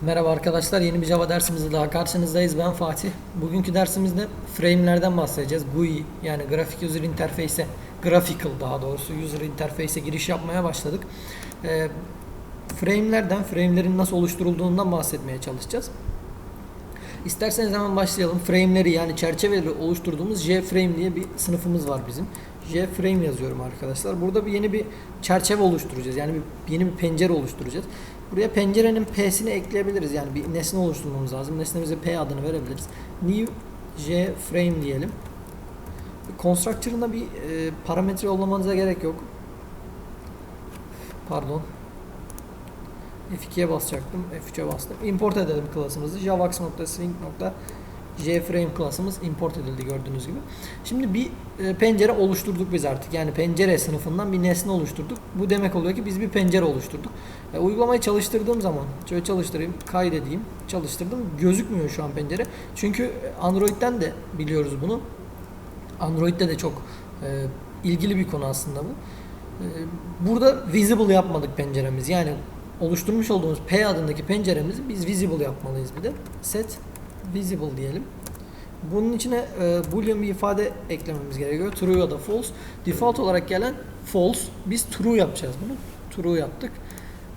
Merhaba arkadaşlar, yeni bir Java dersimizde daha karşınızdayız. Ben Fatih. Bugünkü dersimizde frame'lerden bahsedeceğiz. GUI yani Graphic User Interface'e, Graphical daha doğrusu User Interface'e giriş yapmaya başladık. Ee, frame'lerden, frame'lerin nasıl oluşturulduğundan bahsetmeye çalışacağız. İsterseniz hemen başlayalım. Frame'leri yani çerçeveleri oluşturduğumuz JFrame diye bir sınıfımız var bizim. JFrame yazıyorum arkadaşlar. Burada bir yeni bir çerçeve oluşturacağız. Yani bir, yeni bir pencere oluşturacağız. Buraya pencerenin P'sini ekleyebiliriz. Yani bir nesne oluşturmamız lazım. Nesnemize P adını verebiliriz. New JFrame diyelim. Constructor'ında bir e, parametre yollamanıza gerek yok. Pardon. F2'ye basacaktım. F3'e bastım. Import edelim klasımızı. javax.swing.jframe klasımız import edildi gördüğünüz gibi. Şimdi bir e, pencere oluşturduk biz artık. Yani pencere sınıfından bir nesne oluşturduk. Bu demek oluyor ki biz bir pencere oluşturduk. E, uygulamayı çalıştırdığım zaman şöyle çalıştırayım, kaydedeyim. Çalıştırdım. Gözükmüyor şu an pencere. Çünkü Android'den de biliyoruz bunu. Android'de de çok e, ilgili bir konu aslında bu. E, burada visible yapmadık penceremiz. Yani oluşturmuş olduğumuz P adındaki penceremizi biz visible yapmalıyız bir de. Set visible diyelim. Bunun içine e, boolean bir ifade eklememiz gerekiyor. True ya da false. Default olarak gelen false. Biz true yapacağız bunu. True yaptık.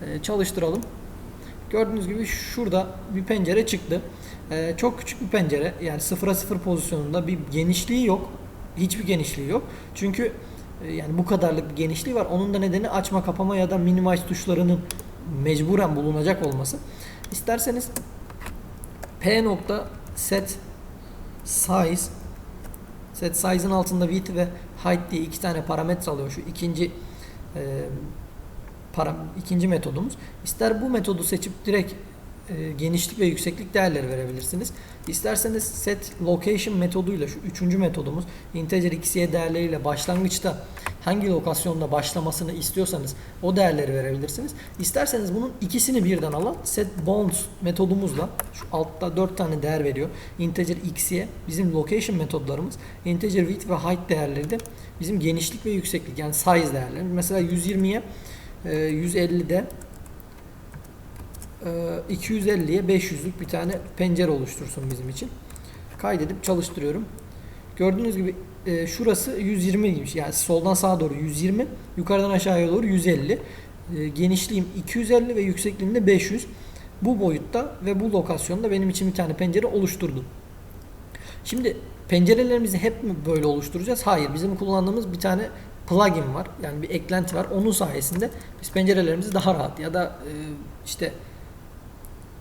E, çalıştıralım. Gördüğünüz gibi şurada bir pencere çıktı. E, çok küçük bir pencere. Yani sıfıra sıfır pozisyonunda bir genişliği yok. Hiçbir genişliği yok. Çünkü e, yani bu kadarlık bir genişliği var. Onun da nedeni açma kapama ya da minimize tuşlarının mecburen bulunacak olması. İsterseniz p nokta set size set size'ın altında width ve height diye iki tane parametre alıyor şu ikinci e, para, ikinci metodumuz. İster bu metodu seçip direkt e, genişlik ve yükseklik değerleri verebilirsiniz. İsterseniz set location metoduyla şu üçüncü metodumuz integer xy değerleriyle başlangıçta hangi lokasyonda başlamasını istiyorsanız o değerleri verebilirsiniz. İsterseniz bunun ikisini birden alan set bounds metodumuzla şu altta 4 tane değer veriyor. Integer x'ye bizim location metodlarımız, integer width ve height değerleri de bizim genişlik ve yükseklik yani size değerleri. Mesela 120'ye 150'de 250'ye 500'lük bir tane pencere oluştursun bizim için. Kaydedip çalıştırıyorum. Gördüğünüz gibi e, şurası 120 gibi yani soldan sağa doğru 120 yukarıdan aşağıya doğru 150 e, genişliğim 250 ve yüksekliğim de 500 bu boyutta ve bu lokasyonda benim için bir tane pencere oluşturdu. Şimdi pencerelerimizi hep mi böyle oluşturacağız? Hayır. Bizim kullandığımız bir tane plugin var. Yani bir eklenti var. Onun sayesinde biz pencerelerimizi daha rahat ya da e, işte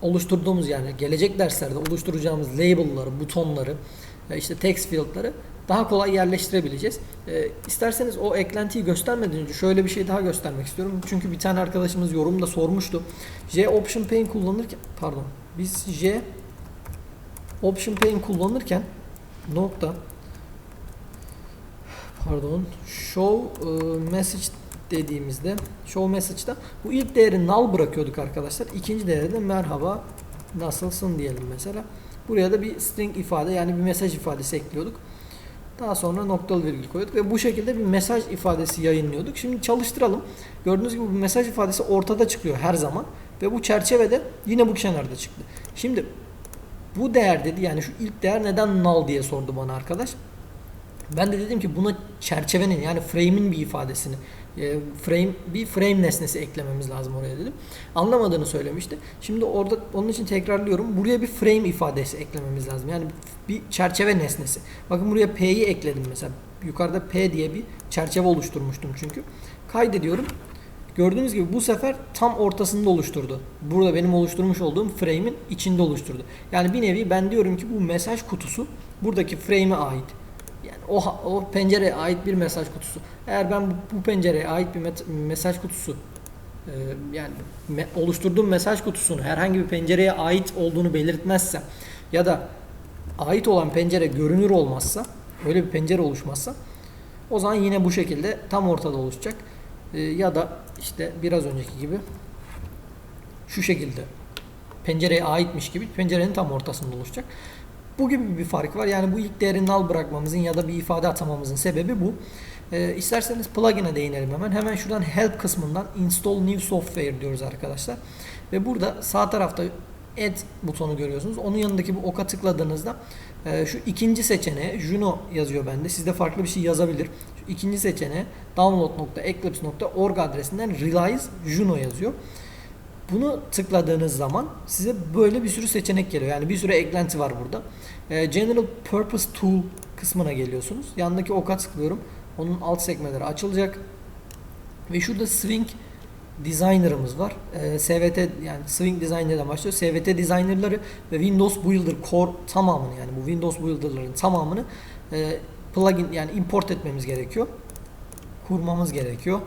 oluşturduğumuz yani gelecek derslerde oluşturacağımız label'ları, butonları, e, işte text field'ları daha kolay yerleştirebileceğiz. E, isterseniz o eklentiyi göstermeden önce şöyle bir şey daha göstermek istiyorum. Çünkü bir tane arkadaşımız yorumda sormuştu. J Option Pane kullanırken pardon biz J Option Pane kullanırken nokta pardon show e, message dediğimizde show message'da bu ilk değeri null bırakıyorduk arkadaşlar. İkinci değeri de merhaba nasılsın diyelim mesela. Buraya da bir string ifade yani bir mesaj ifadesi ekliyorduk. Daha sonra noktalı virgül koyduk ve bu şekilde bir mesaj ifadesi yayınlıyorduk. Şimdi çalıştıralım. Gördüğünüz gibi bu mesaj ifadesi ortada çıkıyor her zaman ve bu çerçevede yine bu kenarda çıktı. Şimdi bu değer dedi yani şu ilk değer neden null diye sordu bana arkadaş. Ben de dedim ki buna çerçevenin yani frame'in bir ifadesini e, frame bir frame nesnesi eklememiz lazım oraya dedim. Anlamadığını söylemişti. Şimdi orada onun için tekrarlıyorum. Buraya bir frame ifadesi eklememiz lazım. Yani bir çerçeve nesnesi. Bakın buraya P'yi ekledim mesela. Yukarıda P diye bir çerçeve oluşturmuştum çünkü. Kaydediyorum. Gördüğünüz gibi bu sefer tam ortasında oluşturdu. Burada benim oluşturmuş olduğum frame'in içinde oluşturdu. Yani bir nevi ben diyorum ki bu mesaj kutusu buradaki frame'e ait. Yani o, o pencereye ait bir mesaj kutusu. Eğer ben bu, pencereye ait bir mesaj kutusu e, yani me, oluşturduğum mesaj kutusunu herhangi bir pencereye ait olduğunu belirtmezsem ya da ait olan pencere görünür olmazsa öyle bir pencere oluşmazsa o zaman yine bu şekilde tam ortada oluşacak. E, ya da işte biraz önceki gibi şu şekilde pencereye aitmiş gibi pencerenin tam ortasında oluşacak. Bu gibi bir fark var. Yani bu ilk değeri null bırakmamızın ya da bir ifade atamamızın sebebi bu. Ee, isterseniz plugin'e değinelim hemen. Hemen şuradan help kısmından install new software diyoruz arkadaşlar. Ve burada sağ tarafta Add butonu görüyorsunuz. Onun yanındaki bu oka tıkladığınızda e, şu ikinci seçeneğe Juno yazıyor bende. Sizde farklı bir şey yazabilir. Şu ikinci seçeneğe download.eclipse.org adresinden realize Juno yazıyor. Bunu tıkladığınız zaman size böyle bir sürü seçenek geliyor. Yani bir sürü eklenti var burada. E, General Purpose Tool kısmına geliyorsunuz. Yanındaki oka tıklıyorum. Onun alt sekmeleri açılacak. Ve şurada Swing Designer'ımız var. Ee, SVT yani Swing Designer'dan başlıyor. SVT Designer'ları ve Windows Builder Core tamamını yani bu Windows Builder'ların tamamını e, plugin yani import etmemiz gerekiyor. Kurmamız gerekiyor.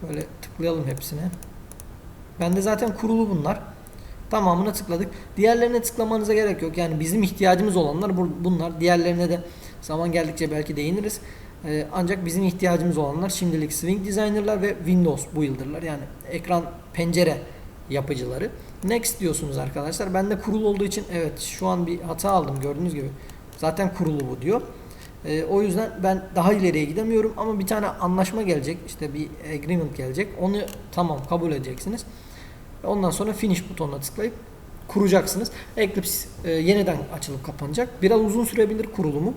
Şöyle tıklayalım hepsine. Bende zaten kurulu bunlar. Tamamına tıkladık. Diğerlerine tıklamanıza gerek yok. Yani bizim ihtiyacımız olanlar bu- bunlar. Diğerlerine de zaman geldikçe belki değiniriz. Ee, ancak bizim ihtiyacımız olanlar şimdilik Swing Designer'lar ve Windows Builder'lar. Yani ekran pencere yapıcıları. Next diyorsunuz arkadaşlar. Bende kurulu olduğu için evet şu an bir hata aldım gördüğünüz gibi. Zaten kurulu bu diyor. Ee, o yüzden ben daha ileriye gidemiyorum ama bir tane anlaşma gelecek. işte bir agreement gelecek. Onu tamam kabul edeceksiniz. Ondan sonra finish butonuna tıklayıp kuracaksınız. Eclipse e, yeniden açılıp kapanacak. Biraz uzun sürebilir kurulumu.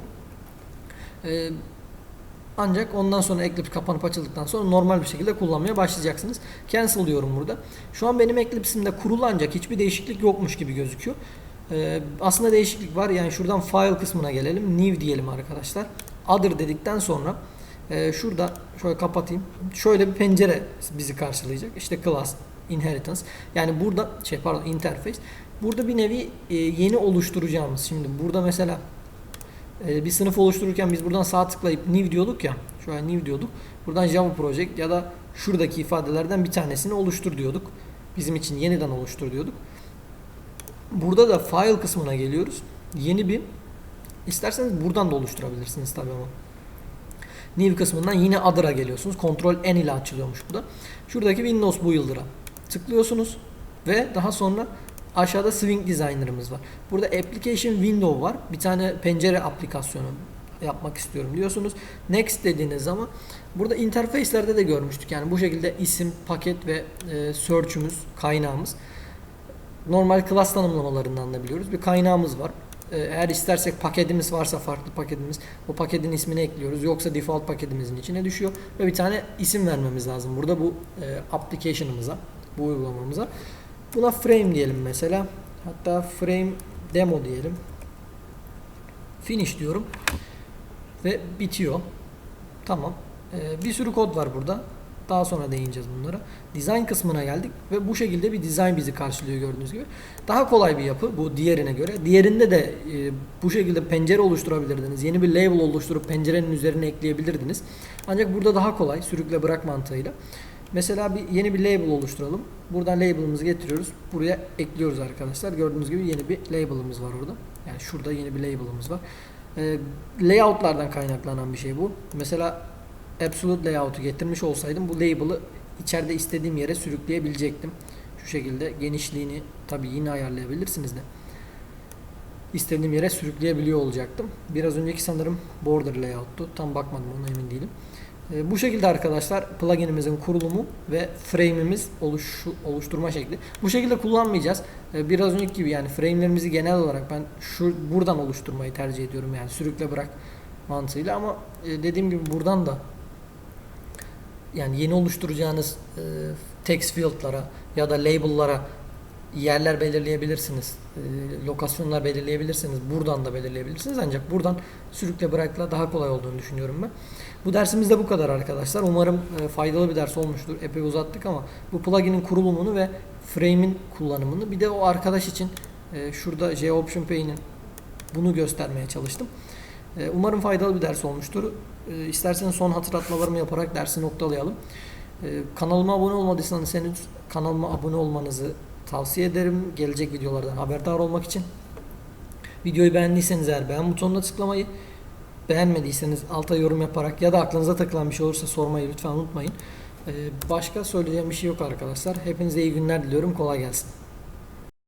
E, ancak ondan sonra Eclipse kapanıp açıldıktan sonra normal bir şekilde kullanmaya başlayacaksınız. Cancel diyorum burada. Şu an benim Eclipse'imde kurulu ancak hiçbir değişiklik yokmuş gibi gözüküyor. E, aslında değişiklik var. Yani şuradan file kısmına gelelim. New diyelim arkadaşlar. Other dedikten sonra e, şurada şöyle kapatayım. Şöyle bir pencere bizi karşılayacak. İşte class, inheritance. Yani burada şey pardon interface. Burada bir nevi e, yeni oluşturacağımız. Şimdi burada mesela e, bir sınıf oluştururken biz buradan sağ tıklayıp new diyorduk ya. An new diyorduk. Buradan Java Project ya da şuradaki ifadelerden bir tanesini oluştur diyorduk. Bizim için yeniden oluştur diyorduk. Burada da file kısmına geliyoruz. Yeni bir isterseniz buradan da oluşturabilirsiniz tabii ama. New kısmından yine Other'a geliyorsunuz. Ctrl N ile açılıyormuş bu da. Şuradaki Windows Builder'a tıklıyorsunuz ve daha sonra aşağıda Swing Designer'ımız var. Burada Application Window var. Bir tane pencere aplikasyonu yapmak istiyorum diyorsunuz. Next dediğiniz zaman burada interface'lerde de görmüştük. Yani bu şekilde isim, paket ve e, search'ümüz, kaynağımız. Normal class tanımlamalarından da biliyoruz. Bir kaynağımız var. Ee, Eğer istersek paketimiz varsa farklı paketimiz o paketin ismini ekliyoruz. Yoksa default paketimizin içine düşüyor ve bir tane isim vermemiz lazım. Burada bu e, application'ımıza, bu uygulamamıza. Buna frame diyelim mesela. Hatta frame demo diyelim. Finish diyorum. Ve bitiyor. Tamam. Ee, bir sürü kod var burada. Daha sonra değineceğiz bunlara. Design kısmına geldik ve bu şekilde bir design bizi karşılıyor gördüğünüz gibi. Daha kolay bir yapı bu diğerine göre. Diğerinde de e, bu şekilde pencere oluşturabilirdiniz. Yeni bir label oluşturup pencerenin üzerine ekleyebilirdiniz. Ancak burada daha kolay sürükle bırak mantığıyla. Mesela bir yeni bir label oluşturalım. Buradan label'ımızı getiriyoruz. Buraya ekliyoruz arkadaşlar. Gördüğünüz gibi yeni bir label'ımız var orada. Yani şurada yeni bir label'ımız var. E, layout'lardan kaynaklanan bir şey bu. Mesela Absolute Layout'u getirmiş olsaydım bu label'ı içeride istediğim yere sürükleyebilecektim. Şu şekilde genişliğini tabi yine ayarlayabilirsiniz de. İstediğim yere sürükleyebiliyor olacaktım. Biraz önceki sanırım border layout'tu. Tam bakmadım ona emin değilim. Ee, bu şekilde arkadaşlar pluginimizin kurulumu ve frame'imiz oluş, oluşturma şekli. Bu şekilde kullanmayacağız. Ee, biraz önceki gibi yani frame'lerimizi genel olarak ben şu buradan oluşturmayı tercih ediyorum yani sürükle bırak mantığıyla ama e, dediğim gibi buradan da yani yeni oluşturacağınız e, text field'lara ya da label'lara yerler belirleyebilirsiniz. E, lokasyonlar belirleyebilirsiniz. Buradan da belirleyebilirsiniz. Ancak buradan sürükle bırakla daha kolay olduğunu düşünüyorum ben. Bu dersimiz de bu kadar arkadaşlar. Umarım e, faydalı bir ders olmuştur. Epey uzattık ama bu plugin'in kurulumunu ve frame'in kullanımını bir de o arkadaş için e, şurada JOptionPay'nin bunu göstermeye çalıştım. E, Umarım faydalı bir ders olmuştur. E, İsterseniz son hatırlatmalarımı yaparak dersi noktalayalım. E, Kanalıma abone olmadıysanız henüz kanalıma abone olmanızı tavsiye ederim. Gelecek videolardan haberdar olmak için. Videoyu beğendiyseniz eğer beğen butonuna tıklamayı, beğenmediyseniz alta yorum yaparak ya da aklınıza takılan bir şey olursa sormayı lütfen unutmayın. E, Başka söyleyeceğim bir şey yok arkadaşlar. Hepinize iyi günler diliyorum. Kolay gelsin.